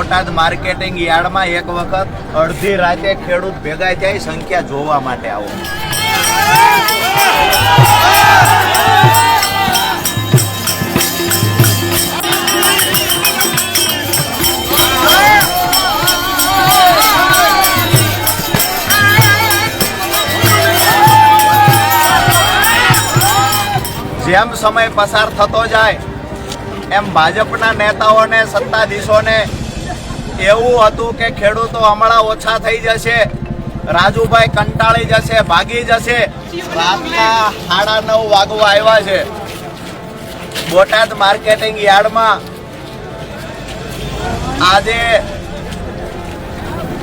Botad marketing યાર્ડમાં એક વખત અડધી રાતે ખેડૂત ભેગા થાય સંખ્યા જોવા માટે આવો. જેમ સમય પસાર થતો જાય, એમ ભાજપના નેતાઓને, સત્તાધીશોને એવું હતું કે ખેડૂતો હમણાં ઓછા થઈ જશે, રાજુભાઈ કંટાળી જશે, ભાગી જશે. રાતના સાડા નવ વાગવા આવ્યા છે. બોટાદ માર્કેટિંગ યાર્ડમાં આજે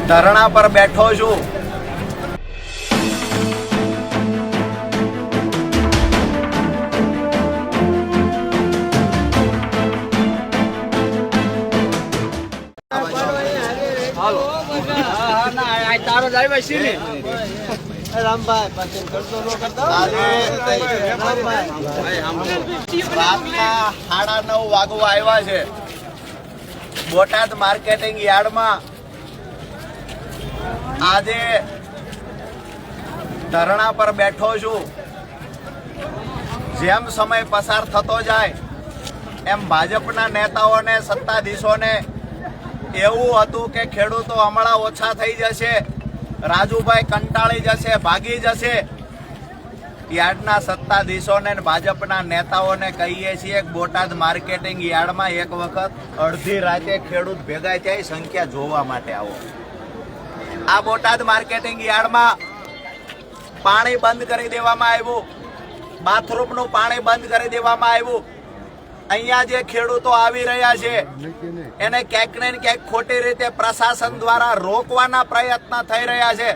ધરણા પર બેઠો છું. રાતના સાડા નવ વાગવા આવ્યા છે. બોટાદ માર્કેટિંગ યાર્ડમાં આજે ધરણા પર બેઠો છું. જેમ સમય પસાર થતો જાય એમ ભાજપના નેતાઓને સત્તાધીશોને એવું હતું કે ખેડૂતો હમણાં ઓછા થઈ જશે. રાજુભાઈ કંટાળી જશે, ભાગી જશે. યાર્ડના સત્તાધીશોને ભાજપના નેતાઓને કહીએ છીએ બોટાદ માર્કેટિંગ યાર્ડમાં એક વખત અડધી રાતે ખેડૂત ભેગા થાય, સંખ્યા જોવા માટે આવો. આ બોટાદ માર્કેટિંગ યાર્ડમાં પાણી બંધ કરી દેવામાં આવ્યું. બાથરૂમનું પાણી બંધ કરી દેવામાં આવ્યું. અહીંયા જે ખેડૂતો આવી રહ્યા છે, એને ક્યાંક ને ક્યાંક ખોટી રીતે પ્રશાસન દ્વારા રોકવાના પ્રયત્ન થઈ રહ્યા છે.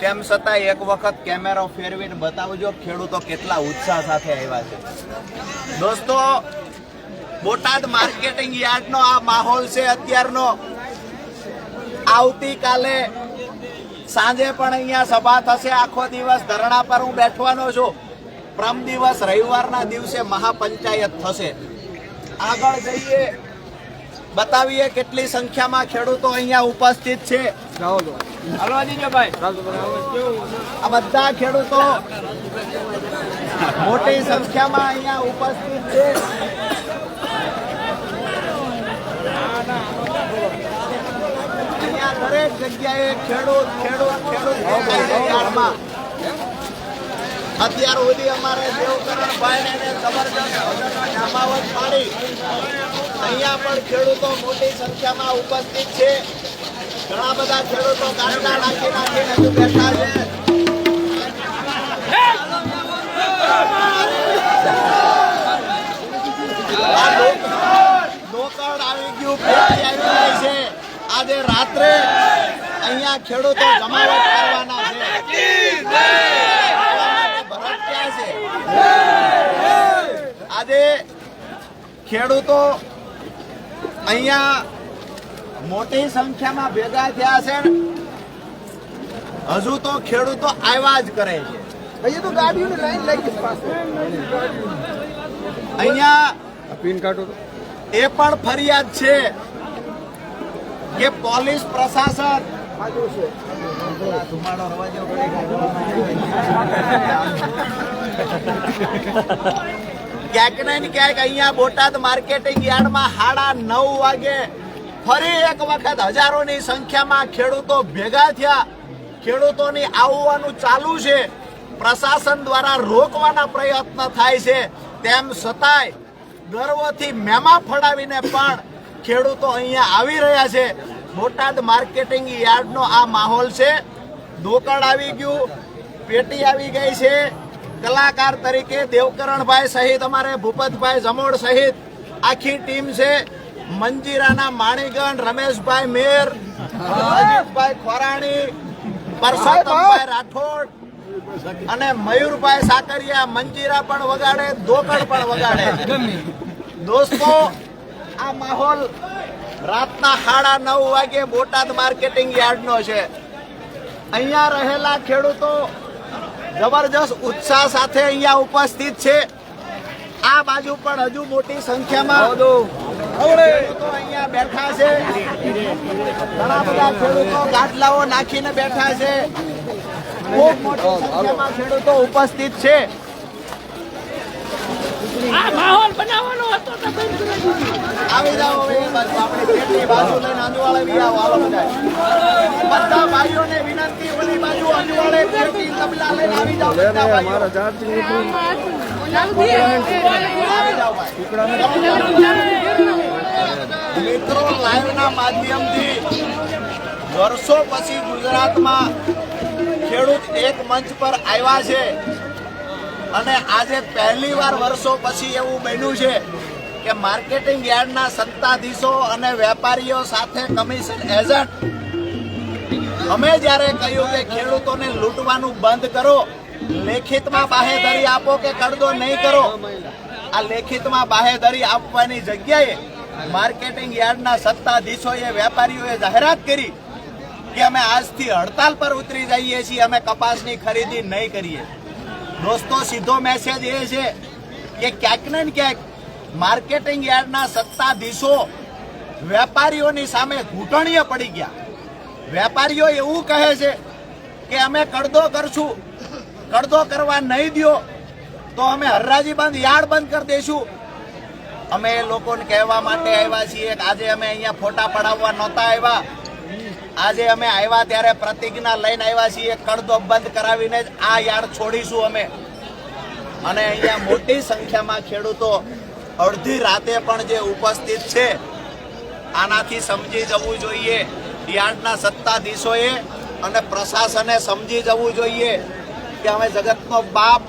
તેમ છતાં એક વખત કેમેરો ફેરવીને બતાવજો ખેડૂતો કેટલા ઉત્સાહ સાથે આવ્યા છે. દોસ્તો, બોટાદ માર્કેટિંગ યાર્ડનો આ માહોલ છે અત્યારનો. આવતીકાલે સાંજે પણ અહીંયા સભા થશે. આખો દિવસ ધરણા પર હું બેઠવાનો છું. પ્રમ દિવસ રવિવારના દિવસે મહાપંચાયત થશે. આગળ જઈએ. બતાવીએ કેટલી સંખ્યામાં ખેડૂતો અહીંયા ઉપસ્થિત છે. આ બધા ખેડૂતો મોટી સંખ્યામાં અહીંયા ઉપસ્થિત છે. અહીંયા દરેક જગ્યાએ ખેડૂત ખેડૂત ખેડૂત. અત્યાર સુધી અમારે દેવકરણભાઈ ને ભજનનો જમાવટ પાડી. અહીંયા પણ ખેડૂતો મોટી સંખ્યામાં ઉપસ્થિત છે. ઘણા બધા ખેડૂતો ગાંડા નાખી નાખીને હજુ બેઠા છે. આજે રાત્રે અહીંયા ખેડૂતો જમાવટ કરવાના છે. આજે ખેડૂતો અહીંયા મોટી સંખ્યામાં ભેગા થયા છે. હજુ તો ખેડૂતો આવ્યા જ કરે છે. અહીંયા તો ગાડીઓની લાઈન લાગી પાસે અહીંયા પિન કાઢો એ પણ ફરિયાદ છે કે પોલીસ પ્રશાસન ધુમાડો રવા જેવો કરી ક્યાંક ને ક્યાંક અહીંયા બોટાદ માર્કેટિંગ યાર્ડમાં સાડા નવ વાગે ફરી એક વખત હજારોની સંખ્યામાં ખેડૂતો ભેગા થયા. ખેડૂતોની આવવાનું ચાલુ છે. પ્રશાસન દ્વારા રોકવાના પ્રયત્ન થાય છે. તેમ છતાંય ગર્વથી મેમા ફડાવીને પણ ખેડૂતો અહીંયા આવી રહ્યા છે. બોટાદ માર્કેટિંગ યાર્ડનો આ માહોલ છે. દોકડ આવી ગયું, પેટી આવી ગઈ છે. કલાકાર તરીકે દેવકરણભાઈ સહિત અમારે ભૂપતભાઈ જમોડ સહિત આખી ટીમ છે. મંજીરાના માણીગણ, રમેશભાઈ મેર, અજીતભાઈ ખોરાણી, પરસોત્તમભાઈ રાઠોડ અને મયુરભાઈ સાકરિયા. મંજીરા પણ વગાડે દોકડ પણ વગાડે. દોસ્તો, આ માહોલ રાતના સાડા નવ વાગે બોટાદ માર્કેટિંગ યાર્ડનો છે. અહીંયા રહેલા ખેડૂતો જબરજસ્ત ઉત્સાહ સાથે અહીંયા ઉપસ્થિત છે. આ બાજુ પણ હજુ મોટી સંખ્યામાં અહીંયા બેઠા છે. ઘણા બધા ખેડૂતો ગાટલાઓ નાખીને બેઠા છે. ખૂબ મોટી સંખ્યામાં ખેડૂતો ઉપસ્થિત છે. આ માહોલ બનાવવાનો હતો તો બંધ કરી આવી જાઓ હવે એ આપણે ગેટની બાજુ લઈને અંજવાળે બી આવો હાલો બધા. બધા ભાઈઓને વિનંતી ઓલી બાજુ અંજવાળે ગેટની તબલા લઈને આવી જાઓ બધા ભાઈઓ. આવી જાઓ. મિત્રો લાઈવના માધ્યમથી વર્ષો પછી ગુજરાતમાં ખેડૂત એક મંચ પર આવ્યા છે. અને આજે પહેલી વાર વર્ષો પછી એવું બન્યું છે કે માર્કેટિંગ યાર્ડના સત્તાધીશો અને વેપારીઓ સાથે કમિશન એજન્ટ અમે જ્યારે કહ્યું કે ખેડૂતોને લૂંટવાનું બંધ કરો, લેખિતમાં બાહેધરી આપો કે કરદો નહીં કરો, આ લેખિતમાં બાહેધરી આપવાની જગ્યાએ માર્કેટિંગ યાર્ડના સત્તાધીશોએ, વેપારીઓએ જાહેરાત કરી કે અમે આજથી હડતાલ પર ઉતરી જઈએ છીએ, અમે કપાસની ખરીદી નહીં કરીએ. દોસ્તો, સીધો મેસેજ એ છે કે ક્યાંક ને ક્યાંક માર્કેટિંગ યાર્ડના સત્તાધીશો વેપારીઓની સામે ઘૂંટણીએ પડી ગયા. વેપારીઓ એવું કહે છે કે અમે કડદો કરશું કડદો કરવા નહીં દ્યો, તો અમે હરરાજી બંધ, યાર્ડ બંધ કરી દઈશું અમે એ લોકોને કહેવા માટે આવ્યા છીએ આજે અમે અહીંયા ફોટા પડાવવા નહોતા આવ્યા. આજે અમે આવ્યા ત્યારે પ્રતિજ્ઞા લઈને આવ્યા છીએ, કડદો બંધ કરાવીને જ આ યાર્ડ છોડીશું અમે. અને અહીંયા મોટી સંખ્યામાં ખેડૂતો અડધી રાતે પણ જે ઉપસ્થિત છે, આનાથી સમજી જવું જોઈએ. યાર્ડના સત્તાધીશોએ અને પ્રશાસને સમજી જવું જોઈએ કે અમે જગતનો બાપ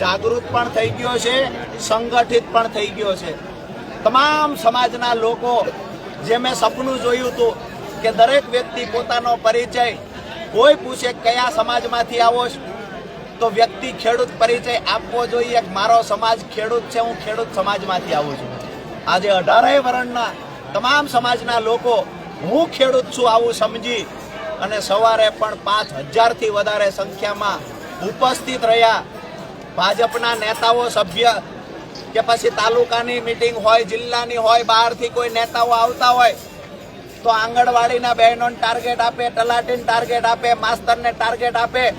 જાગૃત પણ થઈ ગયો છે, સંગઠિત પણ થઈ ગયો છે. તમામ સમાજના લોકો, જે મેં સપનું જોયું હતું કે દરેક વ્યક્તિ પોતાનો પરિચય, કોઈ પૂછે કયા સમાજમાંથી આવો તો વ્યક્તિ ખેડૂત પરિચય આપવો જોઈએ કે મારો સમાજ ખેડૂત છે, હું ખેડૂત સમાજમાંથી આવું છું. આજે અઢારેય વર્ણના તમામ સમાજના લોકો, હું ખેડૂત છું આવું સમજી અને સવારે પણ પાંચ હજારથી વધારે સંખ્યામાં ઉપસ્થિત રહ્યા. ભાજપના નેતાઓ સભ્ય કે પછી તાલુકાની મિટિંગ હોય, જિલ્લાની હોય, બહારથી કોઈ નેતાઓ આવતા હોય તો આંગણવાડીના બહેનોને ટાર્ગેટ આપે, તલાટીને ટાર્ગેટ આપે, માસ્તરને ટાર્ગેટ આપે.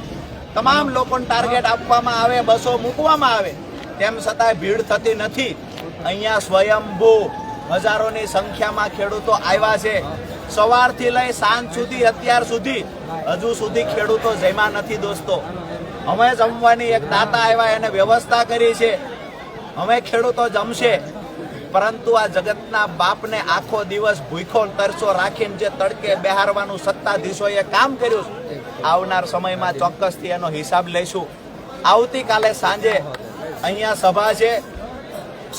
તમામ લોકોને ટાર્ગેટ આપવામાં આવે, બસો મૂકવામાં આવે. તેમ છતાંય ભીડ થતી નથી. અહીંયા સ્વયંભૂ હજારોની સંખ્યામાં ખેડૂતો આવ્યા છે. સવારથી લઈ સાંજ સુધી, અત્યાર સુધી હજુ સુધી ખેડૂતો જમ્યા નથી દોસ્તો. અમે જમવાની એક દાતા આવ્યા, એને વ્યવસ્થા કરી છે. અમે ખેડૂતો જમશે. પરંતુ આ જગતના બાપને આખો દિવસ ભૂખો તરસો રાખીને જે તડકે બેહારવાનું સત્તાધીશોએ કામ કર્યું આવનાર સમયમાં ચોક્કસથી એનો હિસાબ લઈશું. આવતીકાલે સાંજે અહીંયા સભા છે.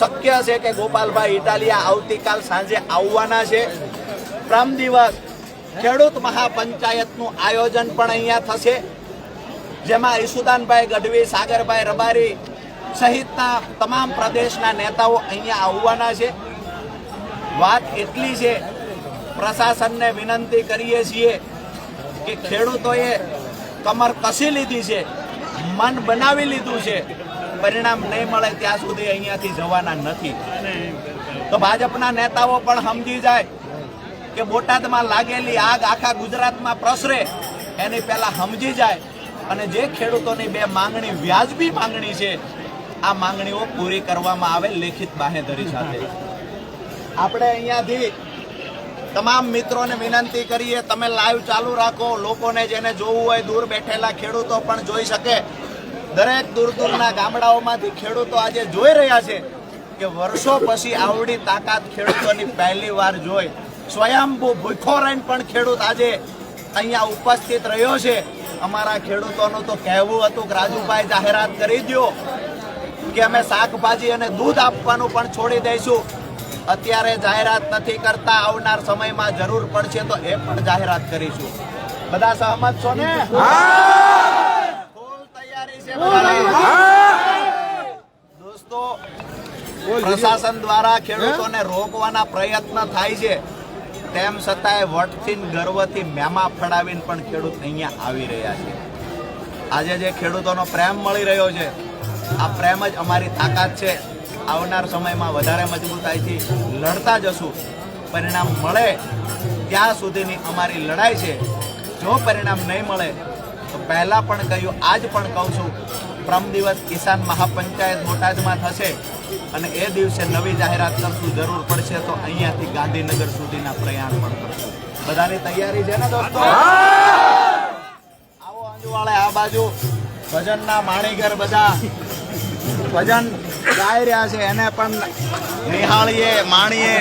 શક્ય છે કે ગોપાલભાઈ ઇટાલિયા આવતીકાલ સાંજે આવવાના છે. પ્રમ દિવસ ખેડૂત મહાપંચાયતનું આયોજન પણ અહીંયા થશે. જેમાં ઈસુદાનભાઈ ગઢવી, સાગરભાઈ રબારી સહિતના તમામ પ્રદેશના નેતાઓ અહીંયા આવવાના છે. વાત એટલી છે, પ્રશાસનને વિનંતી કરીએ છીએ કે ખેડૂતોએ કમર કસી લીધી છે, મન બનાવી લીધું છે, પરિણામ નહીં મળે ત્યાં સુધી અહીંયાથી જવાના નથી. તો ભાજપના નેતાઓ પણ સમજી જાય કે બોટાદમાં લાગેલી આગ આખા ગુજરાતમાં પ્રસરે, એની પહેલાં સમજી જાય. અને જે ખેડૂતોની બે માંગણી, વ્યાજબી માંગણી છે આ માંગણીઓ પૂરી કરવામાં આવે લેખિત બાહેધરી સાથે. આપણે અહીંયાથી તમામ મિત્રોને વિનંતી કરીએ, તમે લાઈવ ચાલુ રાખો, લોકોને જેને જોવું હોય દૂર બેઠેલા ખેડૂતો પણ જોઈ શકે. દરેક દૂર દૂરના ગામડાઓમાંથી ખેડૂતો આજે જોઈ રહ્યા છે કે વર્ષો પછી આવડી તાકાત ખેડૂતોની પહેલી વાર જોઈ. સ્વયંભૂ ભૂખો રહીને પણ ખેડૂત આજે અહીંયા ઉપસ્થિત રહ્યો છે. અમારા ખેડૂતોનું તો કહેવું હતું કે, રાજુભાઈ, જાહેરાત કરી દો કે અમે શાકભાજી અને દૂધ આપવાનું પણ છોડી દઈશું. અત્યારે જાહેરાત નથી કરતા આવનાર સમયમાં જરૂર પડશે તો એ પણ જાહેરાત કરીશું. બધા સહમત છો ને. દોસ્તો પ્રશાસન દ્વારા ખેડૂતોને રોકવાના પ્રયત્ન થાય છે. તેમ છતાંય વટથી ગર્વથી મેમા ફડાવીને પણ ખેડૂત અહીંયા આવી રહ્યા છે. આજે જે ખેડૂતોનો પ્રેમ મળી રહ્યો છે આ પ્રેમ જ અમારી તાકાત છે. આવનાર સમયમાં વધારે મજબૂતાઈથી લડતા જશું. પરિણામ મળે ત્યાં સુધીની અમારી લડાઈ છે. જો પરિણામ નહીં મળે તો પહેલાં પણ કહ્યું આજ પણ કહું છું પ્રમ દિવસ કિસાન મહાપંચાયત બોટાદમાં થશે અને એ દિવસે નવી જાહેરાત કરશું. જરૂર પડશે તો અહીંયાથી ગાંધીનગર સુધીના પ્રયાણ પણ કરશું. બધાની તૈયારી છે ને દોસ્તો? આવો અંજવાળે આ બાજુ. ભજનના માણીગર બધા. ભજન ગાઈ રહ્યા છે એને પણ નિહાળીએ માણીએ.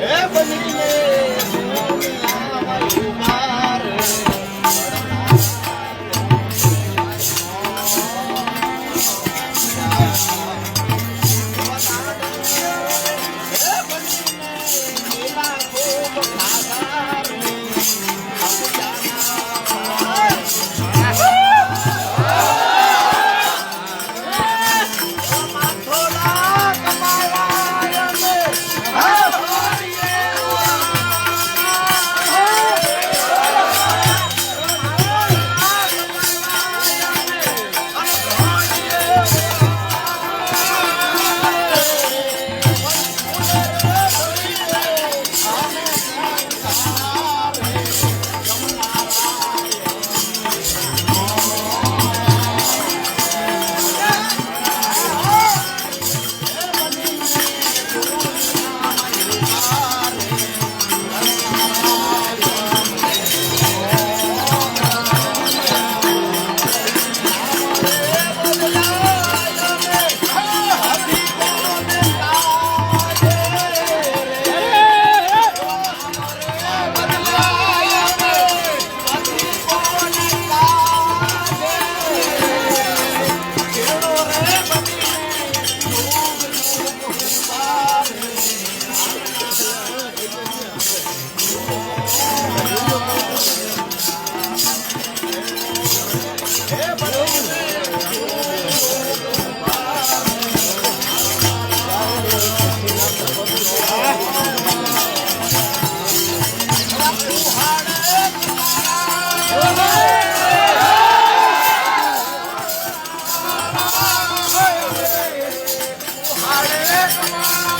હે બનીને કુમાર Bye.